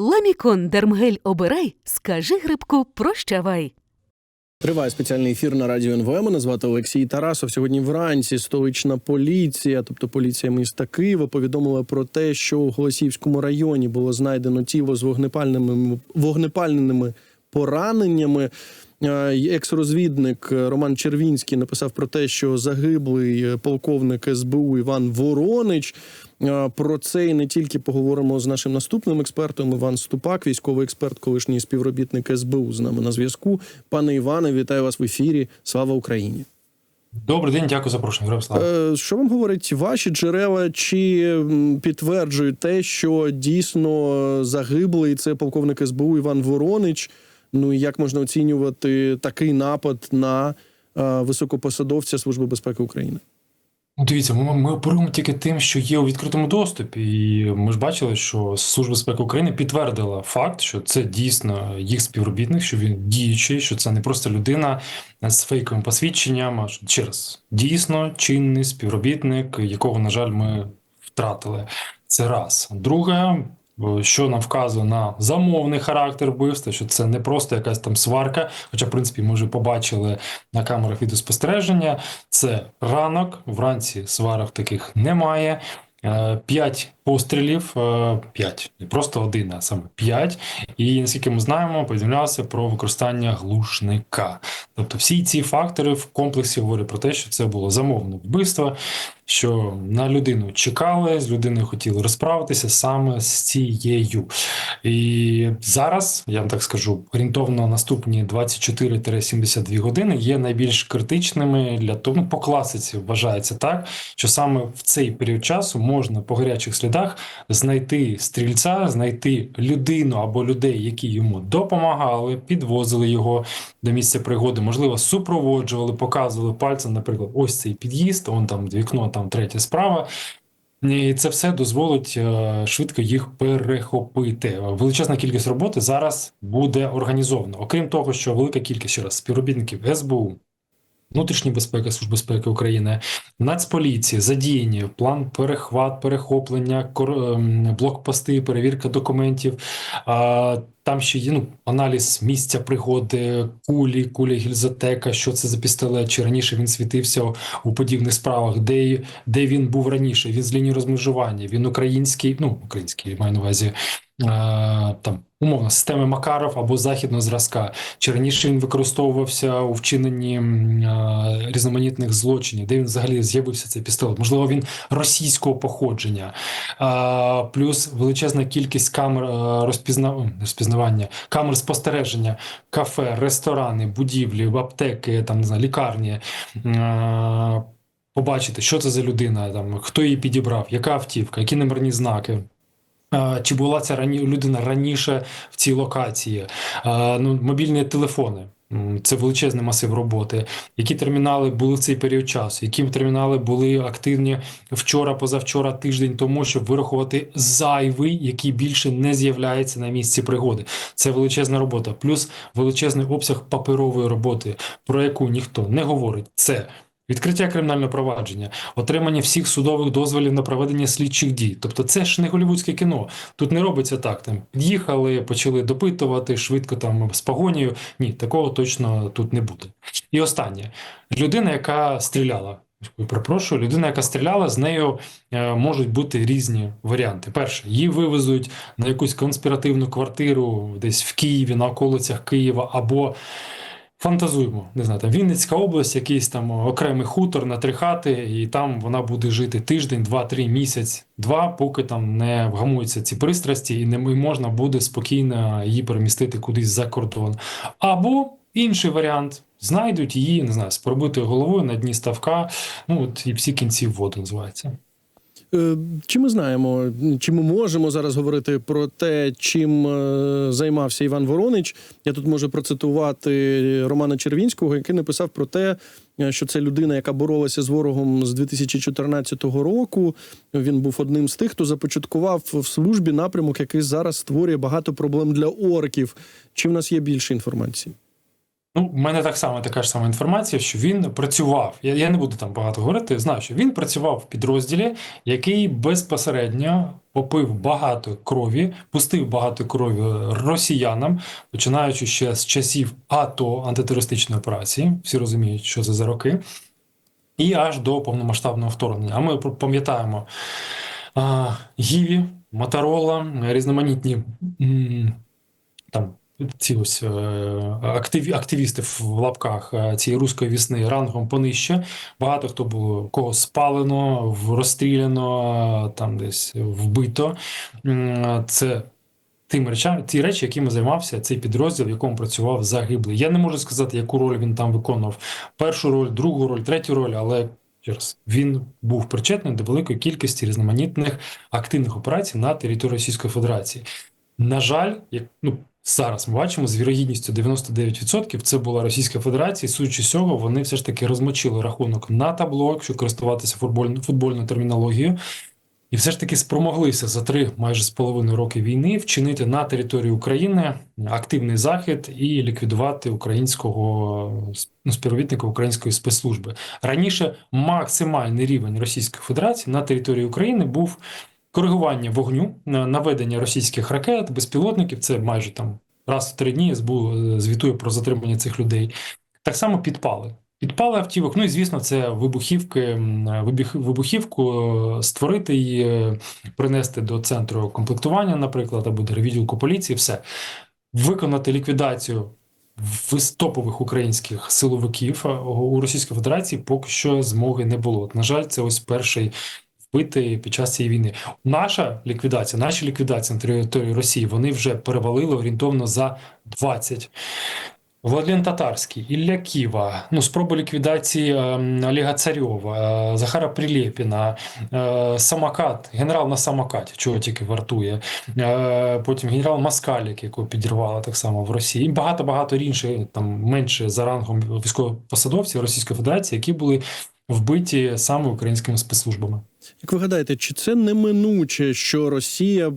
Ламікон Дермгель обирай, скажи грибку прощавай. Триває спеціальний ефір на радіо НВ. Мене звати Олексій Тарасов. Сьогодні вранці столична поліція, тобто поліція міста Києва, повідомила про те, що у Голосіївському районі було знайдено тіло з вогнепальними вогнепальними пораненнями. Е, Екс-розвідник Роман Червінський написав про те, що загиблий полковник СБУ Іван Воронич. Е, Про це і не тільки поговоримо з нашим наступним експертом Іван Ступак, військовий експерт, колишній співробітник СБУ з нами на зв'язку. Пане Іване, вітаю вас в ефірі. Слава Україні! Добрий день, дякую за запрошення. Слава. Е, Що вам говорять ваші джерела? Чи підтверджують те, що дійсно загиблий це полковник СБУ Іван Воронич? Ну і як можна оцінювати такий напад на е, високопосадовця Служби безпеки України? Ну, Дивіться, ми, ми оперуємо тільки тим, що є у відкритому доступі, і ми ж бачили, що Служба безпеки України підтвердила факт, що це дійсно їх співробітник, що він діючий, що це не просто людина з фейковим посвідченням, а ще дійсно чинний співробітник, якого, на жаль, ми втратили. Це раз. Друге, що нам вказує на замовний характер вбивства, що це не просто якась там сварка. Хоча, в принципі, ми вже побачили на камерах відеоспостереження. Це ранок, вранці сварок таких немає. Е, П'ять пострілів, е, п'ять, не просто один, а саме п'ять. І наскільки ми знаємо, повідомлялося про використання глушника. Тобто, всі ці фактори в комплексі говорять про те, що це було замовне вбивство, що на людину чекали, з людиною хотіли розправитися саме з цією. І зараз, я вам так скажу, орієнтовно наступні 24-72 години є найбільш критичними для того, ну, по класиці вважається так, що саме в цей період часу можна по гарячих слідах знайти стрільця, знайти людину або людей, які йому допомагали, підвозили його до місця пригоди, можливо, супроводжували, показували пальцем, наприклад, ось цей під'їзд, он там вікно, там третя справа. І це все дозволить е, швидко їх перехопити. Величезна кількість роботи зараз буде організовано. Окрім того, що велика кількість ще раз співробітників СБУ, внутрішньої безпеки, Служби безпеки України, Нацполіції задіяні план перехват, перехоплення, ем, блокпости, перевірка документів. Там ще є ну, аналіз місця пригоди, кулі, кулі гільзотека, що це за пістолет, чи раніше він світився у подібних справах, де, де він був раніше, він з лінії розмежування, він український, ну, український, маю на увазі, там, умовно, системи Макаров або західного зразка, чи раніше він використовувався у вчиненні різноманітних злочинів, де він взагалі з'явився цей пістолет, можливо, він російського походження, плюс величезна кількість камер а, розпізна... ой, не розпізнавання, камер спостереження, кафе, ресторани, будівлі, аптеки, там не знаю, лікарні. Побачити, що це за людина, там хто її підібрав, яка автівка, які номерні знаки. Чи була ця рані... людина раніше в цій локації? Ну, мобільні телефони. Це величезний масив роботи. Які термінали були в цей період часу? Які термінали були активні вчора, позавчора, тиждень тому, щоб вирахувати зайвий, який більше не з'являється на місці пригоди? Це величезна робота, плюс величезний обсяг паперової роботи, про яку ніхто не говорить. Це Відкриття кримінального провадження, отримання всіх судових дозволів на проведення слідчих дій. Тобто це ж не голівудське кіно. Тут не робиться так. Там під'їхали, почали допитувати швидко там з погонією. Ні, такого точно тут не буде. І останнє людина, яка стріляла. Перепрошую, людина, яка стріляла, з нею е, можуть бути різні варіанти. Перше, її вивезуть на якусь конспіративну квартиру десь в Києві, на околицях Києва, або Фантазуємо, не знаю, там Вінницька область, якийсь там окремий хутор на три хати, і там вона буде жити тиждень, два, три місяць, два, поки там не вгамуються ці пристрасті, і не можна буде спокійно її перемістити кудись за кордон. Або інший варіант. Знайдуть її, не знаю, з пробитою головою на дні ставка. Ну от і всі кінці в воду називається. Е, Чи ми знаємо, чи ми можемо зараз говорити про те, чим е, займався Іван Воронич? Я тут можу процитувати Романа Червінського, який написав про те, е, що це людина, яка боролася з ворогом з 2014 року. Він був одним з тих, хто започаткував в службі напрямок, який зараз створює багато проблем для орків. Чи в нас є більше інформації? Ну, в мене так само така ж сама інформація, що він працював. Я, я не буду там багато говорити. Знаю, що він працював в підрозділі, який безпосередньо попив багато крові, пустив багато крові росіянам, починаючи ще з часів АТО антитерористичної операції. Всі розуміють, що це за роки, і аж до повномасштабного вторгнення. А ми пам'ятаємо Гіві, Моторола, різноманітні. Там ці ось е, активі, активісти в лапках е, цієї руської вісни рангом понижче. Багато хто було кого спалено, розстріляно, там десь вбито. Це тим речам, ті речі, якими займався цей підрозділ, в якому працював загиблий. Я не можу сказати, яку роль він там виконував. Першу роль, другу роль, третю роль, але раз, він був причетний до великої кількості різноманітних активних операцій на території Російської Федерації. На жаль, як ну зараз ми бачимо з вірогідністю 99% це була Російська Федерація. і, Судячи з цього, вони все ж таки розмочили рахунок на табло, якщо користуватися футбольною футбольною термінологією. І все ж таки спромоглися за три майже з половиною роки війни вчинити на території України активний захід і ліквідувати українського ну, співробітника української спецслужби. Раніше максимальний рівень Російської Федерації на території України був коригування вогню, наведення російських ракет, безпілотників. Це майже там раз в три дні СБУ е, звітує про затримання цих людей. Так само підпали. Підпали автівок. Ну і звісно, це вибухівки, вибухівку е, створити її, е, принести до центру комплектування, наприклад, або до відділку поліції. Все виконати ліквідацію в топових українських силовиків у Російській Федерації поки що змоги не було. На жаль, це ось перший вбитий під час цієї війни. Наша ліквідація, наші ліквідації на території Росії вони вже перевалили орієнтовно за 20. Владлен Татарський, Ілля Ківа, ну, спроба ліквідації е, Олега Царьова, е, Захара Прилєпіна, е, самокат, генерал на самокаті, чого тільки вартує. Потім генерал Маскалік, якого підірвали так само в Росії. І багато-багато інших, там менше за рангом військовопосадовців Російської Федерації, які були вбиті саме українськими спецслужбами. Як ви гадаєте, чи це неминуче, що Росія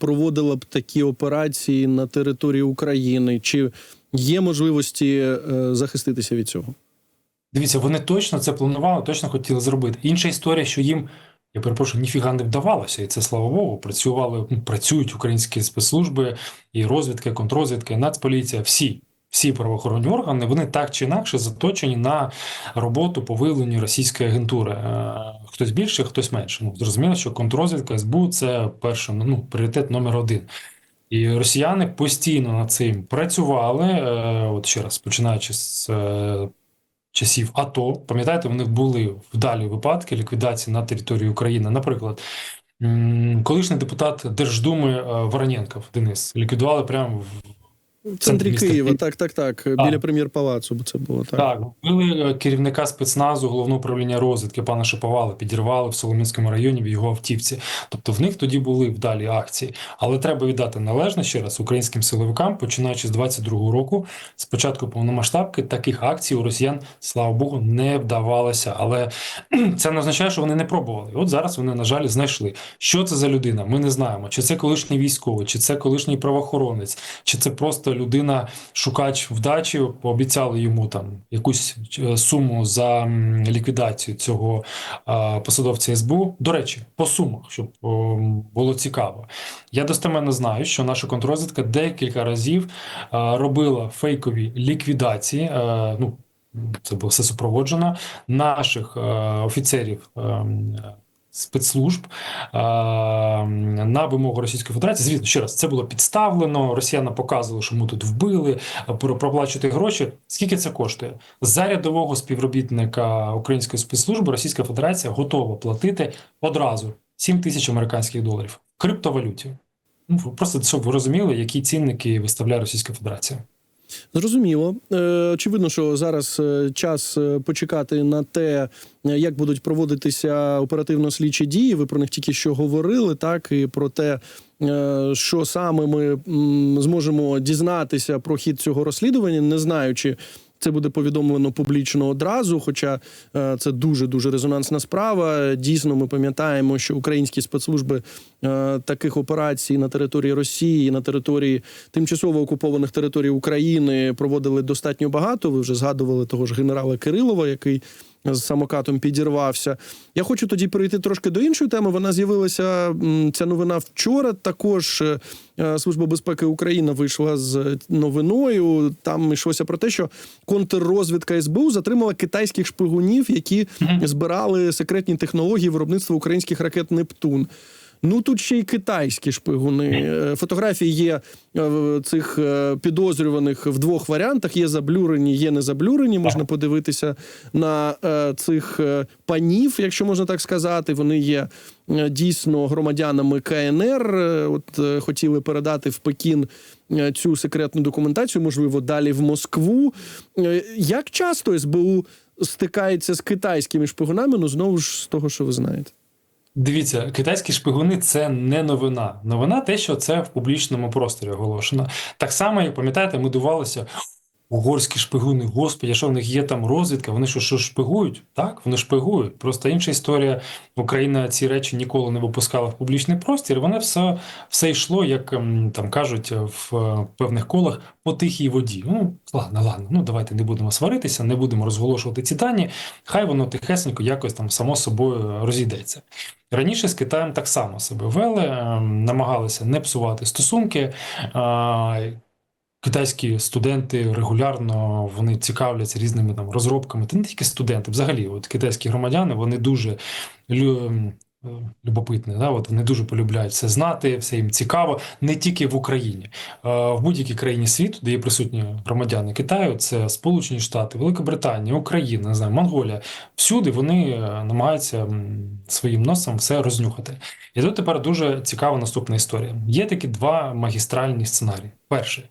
проводила б такі операції на території України? Чи є можливості е, захиститися від цього? Дивіться, вони точно це планували, точно хотіли зробити. Інша історія, що їм, я перепрошую, ніфіга не вдавалося, і це слава Богу. Працювали, працюють українські спецслужби, і контррозвідка, і нацполіція, всі. Всі правоохоронні органи вони так чи інакше заточені на роботу по виявленню російської агентури. Е, Хтось більше, хтось менше. Ну зрозуміло, що контррозвідка СБУ це перший ну, пріоритет номер один. І росіяни постійно над цим працювали. е, От ще раз, починаючи з е, часів АТО, пам'ятаєте, в них були вдалі випадки ліквідації на території України. Наприклад, колишній депутат Держдуми Вороненков Денис ліквідували прямо в центрі Києва, Київ. так, так, так. Біля прем'єр-палацу, бо це було так. Так, вбили е, керівника спецназу головного управління розвідки пана Шиповала, підірвали в Соломінському районі в його автівці. Тобто в них тоді були вдалі акції. Але треба віддати належне ще раз українським силовикам, починаючи з 22-го року, з початку повномасштабки, таких акцій у росіян, слава Богу, не вдавалося. Але це не означає, що вони не пробували. От зараз вони, на жаль, знайшли. Що це за людина? Ми не знаємо. Чи це колишній військовий, чи це колишній правоохоронець, чи це просто людина, шукач вдачі, пообіцяли йому там якусь е, суму за ліквідацію цього посадовця СБУ. До речі, по сумах, щоб було цікаво. Я достеменно знаю, що наша контррозвідка декілька разів робила фейкові ліквідації. е, Ну, це було все супроводжено наших е, офіцерів. Спецслужб е, на вимогу Російської Федерації. Звісно, ще раз це було підставлено. Росіяни показували, що ми тут вбили, про- проплачувати гроші. Скільки це коштує? За рядового співробітника української спецслужби Російська Федерація готова платити одразу 7 тисяч американських доларів в криптовалюті. Ну просто щоб ви розуміли, які цінники виставляє Російська Федерація. Зрозуміло. Е, Очевидно, що зараз е, час е, почекати на те, як будуть проводитися оперативно-слідчі дії. Ви про них тільки що говорили, так і про те, що саме ми зможемо дізнатися про хід цього розслідування, не знаючи. Це буде повідомлено публічно одразу. Хоча е, це дуже дуже резонансна справа. Дійсно, ми пам'ятаємо, що українські спецслужби е, таких операцій на території Росії, на території тимчасово окупованих територій України проводили достатньо багато. Ви вже згадували того ж генерала Кирилова, який з самокатом підірвався. Я хочу тоді перейти трошки до іншої теми. Вона з'явилася ця новина вчора. Також е, е, Служба безпеки України вийшла з новиною. Там йшлося про те, що контррозвідка СБУ затримала китайських шпигунів, які збирали секретні технології виробництва українських ракет Нептун. Ну тут ще й китайські шпигуни. Е, Фотографії є е, цих е, підозрюваних в двох варіантах: є заблюрені, є не заблюрені. Можна подивитися на цих панів, якщо можна так сказати. Вони є дійсно громадянами КНР. От хотіли передати в Пекін цю секретну документацію, можливо, далі в Москву. Як часто СБУ стикається з китайськими шпигунами? Ну знову ж з того, що ви знаєте. Дивіться, китайські шпигуни це не новина. Новина те, що це в публічному просторі оголошено. Так само, як пам'ятаєте, ми дивувалися. Угорські шпигуни, господи, що в них є там розвідка? Вони що, що шпигують? Так, вони шпигують. Просто інша історія. Україна ці речі ніколи не випускала в публічний простір. Воно все, все йшло, як ем, там кажуть в е, певних колах, по тихій воді. Ну, ладно, ладно, ну давайте не будемо сваритися, не будемо розголошувати ці дані. Хай воно тихесенько якось там само собою розійдеться. Раніше з Китаєм так само себе вели, ем, намагалися не псувати стосунки. Китайські студенти регулярно вони цікавляться різними там розробками. Та не тільки студенти, взагалі, от китайські громадяни вони дуже е, любопитні. Да? От вони дуже полюбляють все знати, все їм цікаво, не тільки в Україні. Е, В будь-якій країні світу, де є присутні громадяни Китаю, це Сполучені Штати, Велика Британія, Україна, не знаю, Монголія. Всюди вони е, намагаються своїм носом все рознюхати. І тут тепер дуже цікава наступна історія. Є такі два магістральні сценарії. Перший.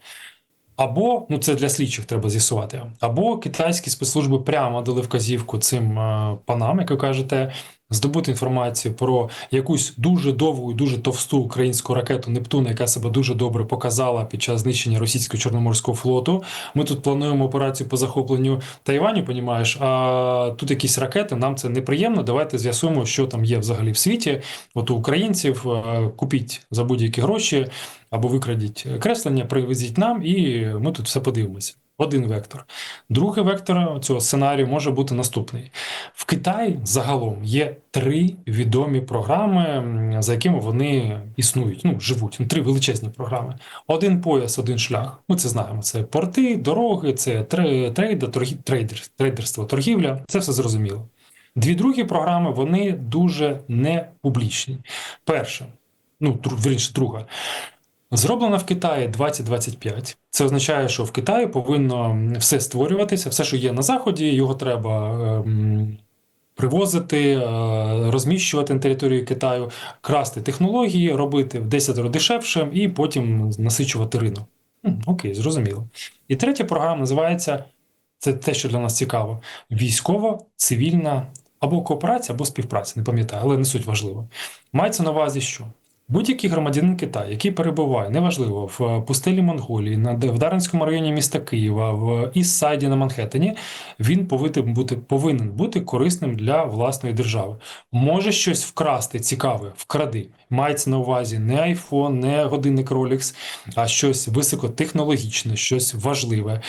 Або, ну це для слідчих треба з'ясувати, або китайські спецслужби прямо дали вказівку цим е, панам, як ви кажете, здобути інформацію про якусь дуже довгу і дуже товсту українську ракету Нептун, яка себе дуже добре показала під час знищення російського чорноморського флоту. Ми тут плануємо операцію по захопленню Тайваню, понімаєш, а тут якісь ракети, нам це неприємно. Давайте з'ясуємо, що там є взагалі в світі. От у українців е, купіть за будь-які гроші або викрадіть креслення, привезіть нам, і ми тут все подивимося. Один вектор. Другий вектор цього сценарію може бути наступний. В Китаї загалом є три відомі програми, за якими вони існують, ну, живуть. Три величезні програми. Один пояс, один шлях. Ми це знаємо. Це порти, дороги, це трейда, торгі, трейдер, трейдерство, торгівля. Це все зрозуміло. Дві другі програми вони дуже не публічні. Перше, ну, вірніше, друга. Зроблена в Китаї 2025. Це означає, що в Китаї повинно все створюватися, все, що є на заході, його треба ем, привозити, е, розміщувати на території Китаю, красти технології, робити в 10 дешевше і потім насичувати ринок. Окей, зрозуміло. І третя програма називається це те, що для нас цікаво: військова, цивільна або кооперація, або співпраця, не пам'ятаю, але не суть важливо. Мається на увазі, що будь-який громадянин Китаю, який перебуває, неважливо, в пустелі Монголії, на в Дарницькому районі міста Києва, в Іссайді на Манхеттені, він повинен бути, повинен бути корисним для власної держави. Може щось вкрасти цікаве, вкради. Мається на увазі не iPhone, не годинник Rolex, а щось високотехнологічне, щось важливе.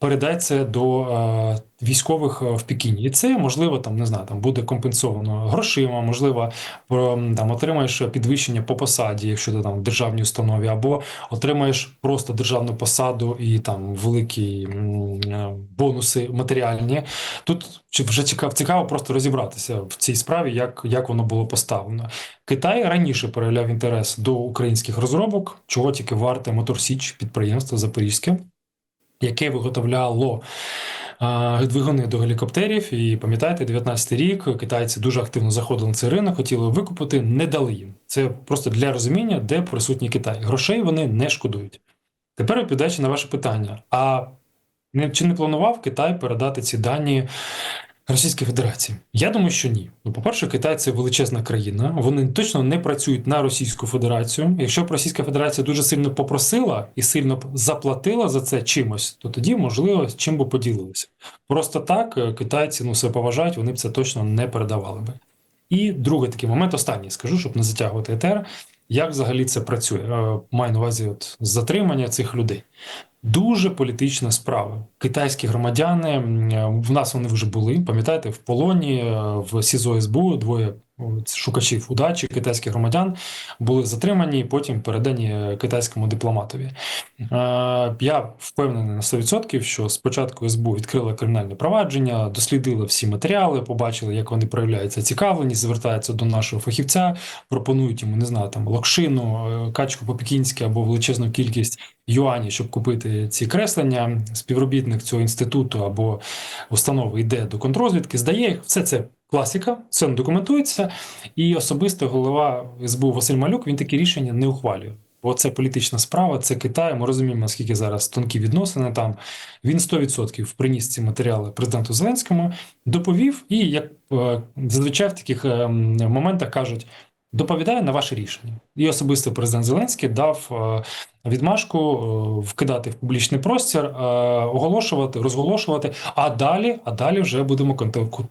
Передай це до е, військових е, в Пекіні, і це можливо там не знаю, там буде компенсовано грошима, можливо, про, там отримаєш підвищення по посаді, якщо ти там в державній установі, або отримаєш просто державну посаду і там великі е, бонуси матеріальні. Тут вже цікаво, цікаво просто розібратися в цій справі, як, як воно було поставлено. Китай раніше проявляв інтерес до українських розробок, чого тільки варте Моторсіч, підприємство Запорізьке яке виготовляло двигуни до гелікоптерів. І пам'ятаєте, 19 рік китайці дуже активно заходили на цей ринок, хотіли викупити, не дали їм. Це просто для розуміння, де присутній Китай. Грошей вони не шкодують. Тепер відповідаючи на ваше питання: а чи не планував Китай передати ці дані Російської Федерації? Я думаю, що ні. Ну, по-перше, Китай це величезна країна. Вони точно не працюють на Російську Федерацію. Якщо б Російська Федерація дуже сильно попросила і сильно б заплатила за це чимось, то тоді, можливо, з чим би поділилися. Просто так е, китайці ну, себе поважають, вони б це точно не передавали би. І другий такий момент, останній скажу, щоб не затягувати етер. Як взагалі це працює? Е, Маю на увазі от затримання цих людей. Дуже політична справа. Китайські громадяни в нас вони вже були, пам'ятаєте, в полоні е, в СІЗО СБУ двоє шукачів удачі китайських громадян були затримані і потім передані китайському дипломатові. Е, Я впевнений на 100%, що спочатку СБУ відкрила кримінальне провадження, дослідили всі матеріали, побачили, як вони проявляють зацікавленість, звертаються до нашого фахівця, пропонують йому, не знаю, там локшину, е, качку по-пекінськи або величезну кількість юанів, щоб купити ці креслення. Співробітник цього інституту або установи йде до контрозвідки, здає їх. Все це класика, все не документується. І особисто голова СБУ Василь Малюк він такі рішення не ухвалює. Бо це політична справа, це Китай. Ми розуміємо, наскільки зараз тонкі відносини там. Він 100% приніс ці матеріали президенту Зеленському, доповів, і як е, зазвичай в таких е, моментах кажуть. Доповідає на ваше рішення, і особисто президент Зеленський дав е, відмашку е, вкидати в публічний простір, е, оголошувати, розголошувати. А далі, а далі вже будемо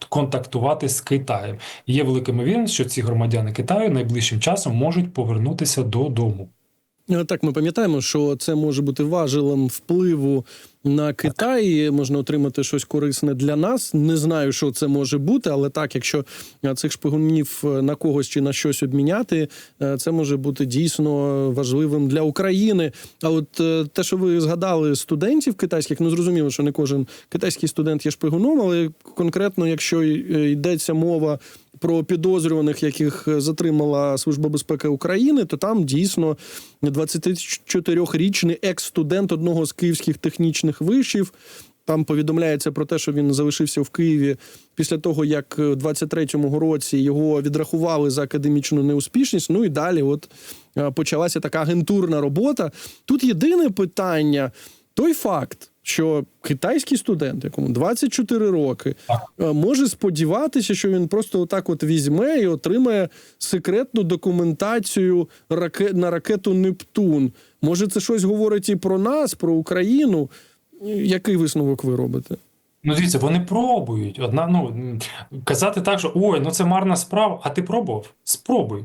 контактувати з Китаєм. Є велика ймовірність, що ці громадяни Китаю найближчим часом можуть повернутися додому. Так, ми пам'ятаємо, що це може бути важелем впливу на Китай. Можна отримати щось корисне для нас. Не знаю, що це може бути, але так, якщо е, цих шпигунів е, на когось чи на щось обміняти, е, це може бути дійсно важливим для України. А от те, що ви згадали студентів китайських, ну зрозуміло, що не кожен китайський студент є шпигуном, але конкретно, якщо йдеться мова про підозрюваних, яких е, затримала Служба безпеки України, то там дійсно 24-річний екс-студент одного з київських технічних вишів. Там повідомляється про те, що він залишився в Києві після того, як е, в 23-му році його відрахували за академічну неуспішність. Ну і далі, от е, почалася така агентурна робота. Тут єдине питання: той факт, що китайський студент, якому 24 роки, е, може сподіватися, що він просто отак от візьме і отримає секретну документацію на ракету Нептун. Може, це щось говорить і про нас, про Україну. Який висновок ви робите? Ну, дивіться, вони пробують. Одна, ну, казати так, що ой, ну це марна справа, а ти пробував? Спробуй.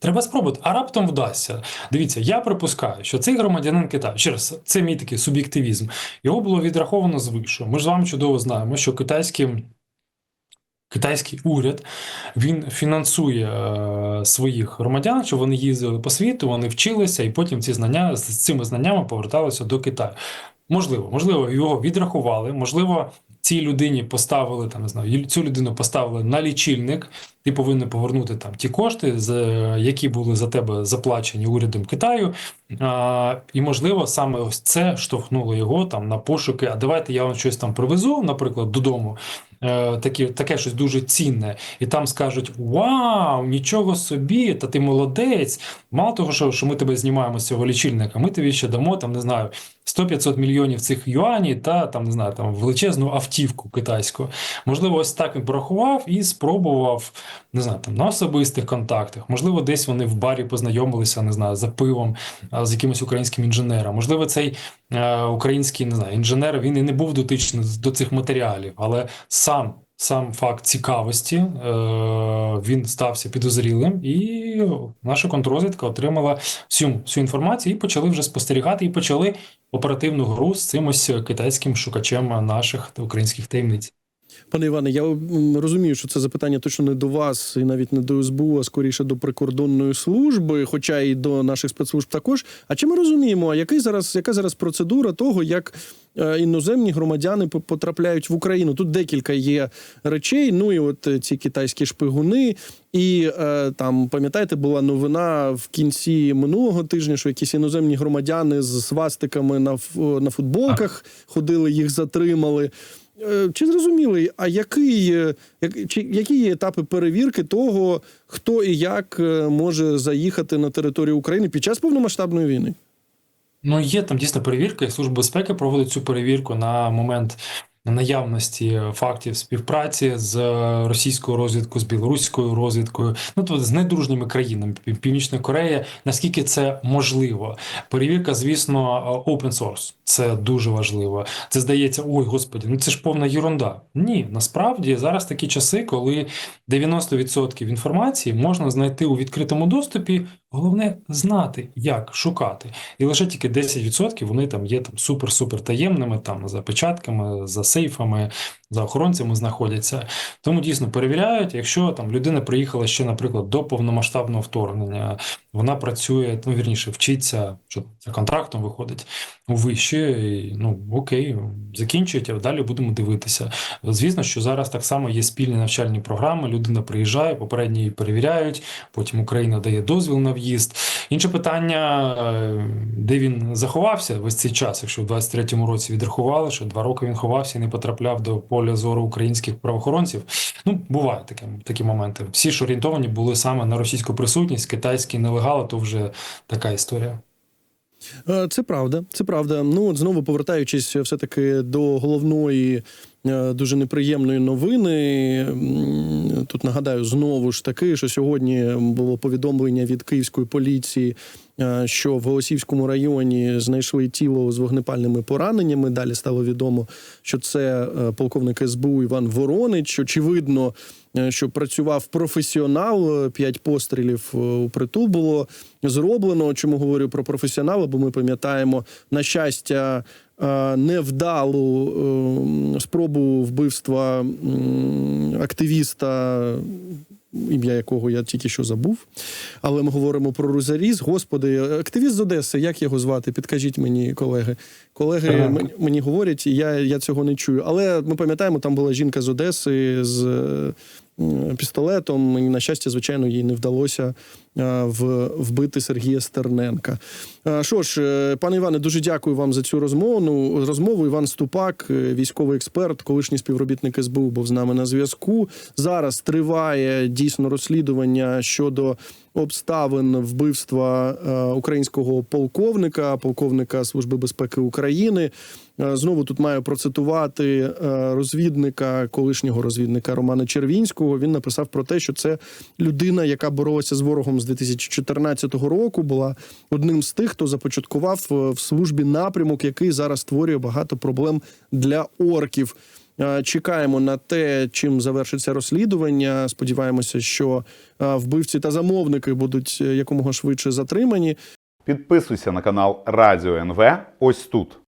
Треба спробувати, а раптом вдасться. Дивіться, я припускаю, що цей громадянин Китаю, ще раз, це мій такий суб'єктивізм, його було відраховано з вишу. Ми ж з вами чудово знаємо, що китайські. Китайський уряд він фінансує е, своїх громадян, щоб вони їздили по світу, вони вчилися, і потім ці знання з цими знаннями поверталися до Китаю. Можливо, можливо, його відрахували, можливо, цій людині поставили там, не знаю, цю людину поставили на лічильник. Ти повинен повернути там ті кошти, які були за тебе заплачені урядом Китаю. А, і можливо, саме ось це штовхнуло його там на пошуки. А давайте я вам щось там привезу, наприклад, додому. Е, такі, таке щось дуже цінне, і там скажуть: Вау, нічого собі, та ти молодець. Мало того, що, що ми тебе знімаємо з цього лічильника, ми тобі ще дамо там, не знаю, 100-500 мільйонів цих юанів та там не знаю, там величезну автівку китайську. Можливо, ось так він порахував і спробував, не знаю, там на особистих контактах. Можливо, десь вони в барі познайомилися, не знаю, за пивом з якимось українським інженером. Можливо, цей е, український не знаю, інженер він і не був дотичний до цих матеріалів, але сам. Сам факт цікавості е, він стався підозрілим, і наша контррозвідка отримала всю, всю інформацію і почали вже спостерігати, і почали оперативну гру з цим ось китайським шукачем наших українських таємниць. Пане Іване, я розумію, що це запитання точно не до вас і навіть не до СБУ, а скоріше до прикордонної служби, хоча і до наших спецслужб також. А чи ми розуміємо, а який зараз, яка зараз процедура того, як е, іноземні громадяни по- потрапляють в Україну? Тут декілька є речей. Ну і от е, ці китайські шпигуни. І е, там, пам'ятаєте, була новина в кінці минулого тижня, що якісь іноземні громадяни з свастиками на, на футболках ходили, їх затримали. Е, Чи зрозуміли, а який, е, як, чи, які є етапи перевірки того, хто і як е, може заїхати на територію України під час повномасштабної війни? Ну, є там дійсно перевірка, і Служба безпеки проводить цю перевірку на момент наявності фактів співпраці з російською розвідкою, з білоруською розвідкою, ну тобто з недружніми країнами Північна Корея. Наскільки це можливо? Перевірка, звісно, open source. Це дуже важливо. Це здається, ой, господи, ну це ж повна єрунда. Ні, насправді зараз такі часи, коли 90% інформації можна знайти у відкритому доступі. Головне знати, як шукати. І лише тільки 10% вони там є там супер-супер таємними, там за печатками, за сейфами, за охоронцями знаходяться. Тому дійсно перевіряють, якщо там людина приїхала ще, наприклад, до повномасштабного вторгнення, вона працює, ну вірніше, вчиться, що за контрактом виходить у вище, і, ну окей, закінчують, а далі будемо дивитися. Звісно, що зараз так само є спільні навчальні програми. Людина приїжджає, попередньо її перевіряють, потім Україна дає дозвіл на в'їзд. Інше питання, е, де він заховався весь цей час, якщо в 23-му році відрахували, що два роки він ховався і не потрапляв до поля зору українських правоохоронців. Ну, бувають такі, такі моменти. Всі ж орієнтовані були саме на російську присутність, китайські нелегали, то вже така історія. Е, Це правда, це правда. Ну от знову повертаючись все таки до головної. е, Дуже неприємної новини. Тут нагадаю знову ж таки, що сьогодні було повідомлення від київської поліції, що в Голосівському районі знайшли тіло з вогнепальними пораненнями. Далі стало відомо, що це е, полковник СБУ Іван Воронич. Очевидно, е, що працював професіонал. е, П'ять пострілів е, у притул було зроблено. Чому говорю про професіонала? Бо ми пам'ятаємо на щастя. е, Невдалу е, спробу вбивства активіста, ім'я якого я тільки що забув. Але ми говоримо про Рузаріз. Господи, активіст з Одеси, як його звати? Підкажіть мені, колеги. Колеги Так. мені, говорять, і я, я цього не чую. Але ми пам'ятаємо, там була жінка з Одеси з пістолетом. І, на щастя, звичайно, їй не вдалося е, вбити Сергія Стерненка. Е, Що ж, е, пане Іване, дуже дякую вам за цю розмову. Розмову. Іван Ступак, військовий експерт, колишній співробітник СБУ, був з нами на зв'язку. Зараз триває дійсно розслідування щодо обставин вбивства е, українського полковника, полковника Служби безпеки України. Е, Знову тут маю процитувати е, розвідника, колишнього розвідника Романа Червінського. Він написав про те, що це людина, яка боролася з ворогом з 2014 року, була одним з тих, хто започаткував в службі напрямок, який зараз створює багато проблем для орків. Е, Чекаємо на те, чим завершиться розслідування. Сподіваємося, що е, вбивці та замовники будуть е, якомога швидше затримані. Підписуйся на канал Радіо НВ ось тут.